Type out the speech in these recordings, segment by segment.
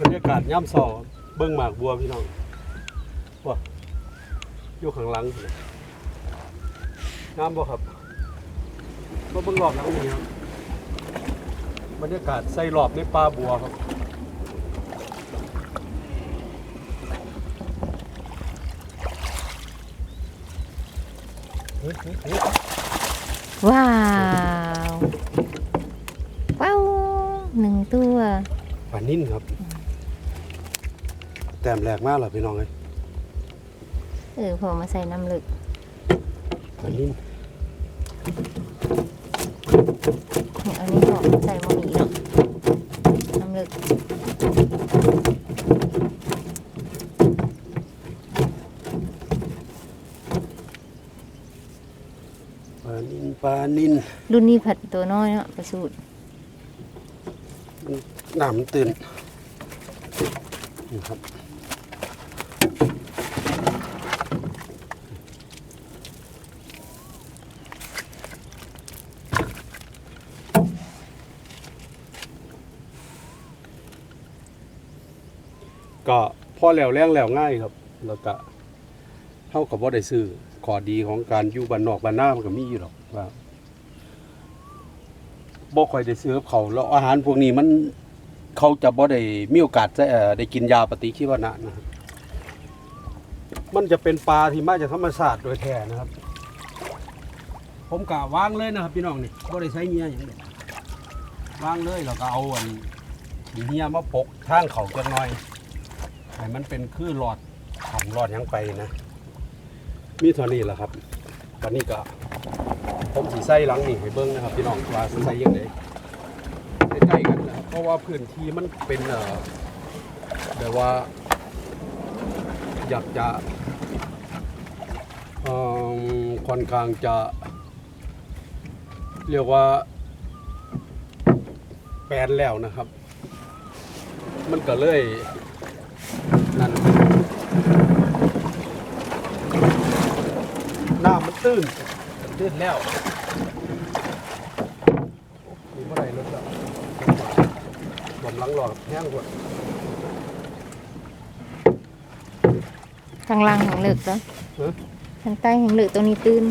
บรรยากาศย่ำสอเบิ้งหมากบัวพี่น้องว้าอยู่ข้างหลังพุ่นน่ะงามบ่ครับก็เบิ้งรอบหลังนี้ครับบรรยากาศใส่รอบในป่าบัวครับว้าวว้าวหนึ่งตัวปลานิ่นครับ แต้มแรกมากเหรอพี่น้องเลยเออพอมาใส่น้ำลึกปลานิ่นเนี่ยอันนี้บอกใส่บะหมี่เนาะน้ำลึกปลานิ่นปลานิ่นรุ่นนี้ผัดตัวน้อยเนาะประสูตรน้ำมันตื่นนี่ครับ ก็พอแล้วแรงแล้วง่ายครับ แล้วก็เท่ากับว่าได้ซื้อขอดีของการอยู่บ้านนอกบ้านหน้ามันก็มีอยู่หรอกว่าบ่ค่อยได้ซื้อกับเขาแล้วอาหารพวกนี้มันเขาจะบ่ได้มีโอกาสจะเอ่อได้กินยาปฏิชีวนะนะครับมันจะเป็นปลาที่มาจากธรรมชาติโดยแท้นะครับ ผมกะวางเลยนะครับพี่น้องนี่บ่ได้ใช้เงียอย่างเดียววางเลยแล้วก็เอาอันเงียมาปกทางเขาจักหน่อย ให้มันเป็นคือหลอดของหลอดยังไปนะ มีเท่านี้แหละครับ ตอนนี้ก็ ผมสีใส่หลังนี่ให้เบิ้งนะครับ พี่น้องว่าสิใส่ยังไงใกล้ๆกันนะครับเพราะว่าพื้นที่มันเป็นเอ่อแบบว่า อยากจะเอ่อค่อนข้างจะ เรียกว่าแปลนแล้วนะครับ มันก็เลยนั่น หน้ามัน ตื้นมันตื้นแล้วมีเมื่อไหร่รถแล้วบอมหลังหลอดแห้งหมดทางล่างแห่งลึกเนาะเอ้อทางใต้แห่งลึกตัวนี้ตื้น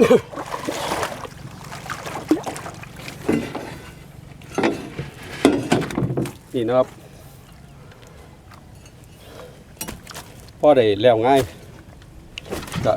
นี่นะครับพอได้แล้วง่ายก็